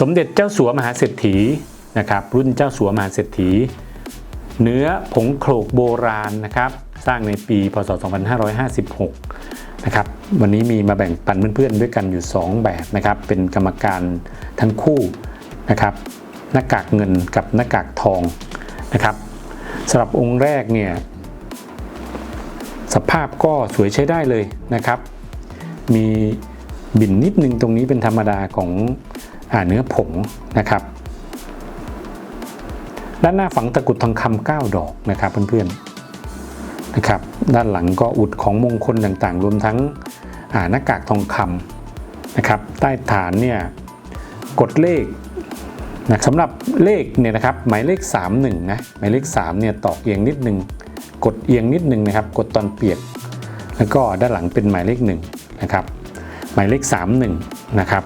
สมเด็จเจ้าสัวมหาเศรษฐีนะครับรุ่นเจ้าสัวมหาเศรษฐี เนื้อผงโขลกโบราณนะครับสร้างในปีพศ 2556 นะครับวันนี้มีมาแบ่งปันเพื่อนๆด้วยกันอยู่ 2 แบบนะครับเป็นกรรมการทั้งคู่นะครับหน้ากากเงินกับหน้ากากทองนะครับสำหรับองค์แรกเนี่ยสภาพก็สวยใช้ได้เลยนะครับ มี บิ่นนิดนึงตรงนี้เป็นธรรมดาของอเนื้อผงนะครับ ด้านหน้าฝังตะกุดทองคำ9ดอกนะครับเพื่อนๆนะครับ ด้านหลังก็อุดของมงคลต่างๆ รวมทั้งหน้ากากทองคำนะครับ ใต้ฐานเนี่ยกดเลขนะสำหรับเลขเนี่ยนะครับ หมายเลข 31นะหมายเลข3เนี่ยตอกเอียงนิดนึงกดเอียงนิดนึงนะครับ กดตอนเปียก แล้วก็ด้านหลังเป็นหมายเลข1นะครับ หมายเลข 31 นะครับ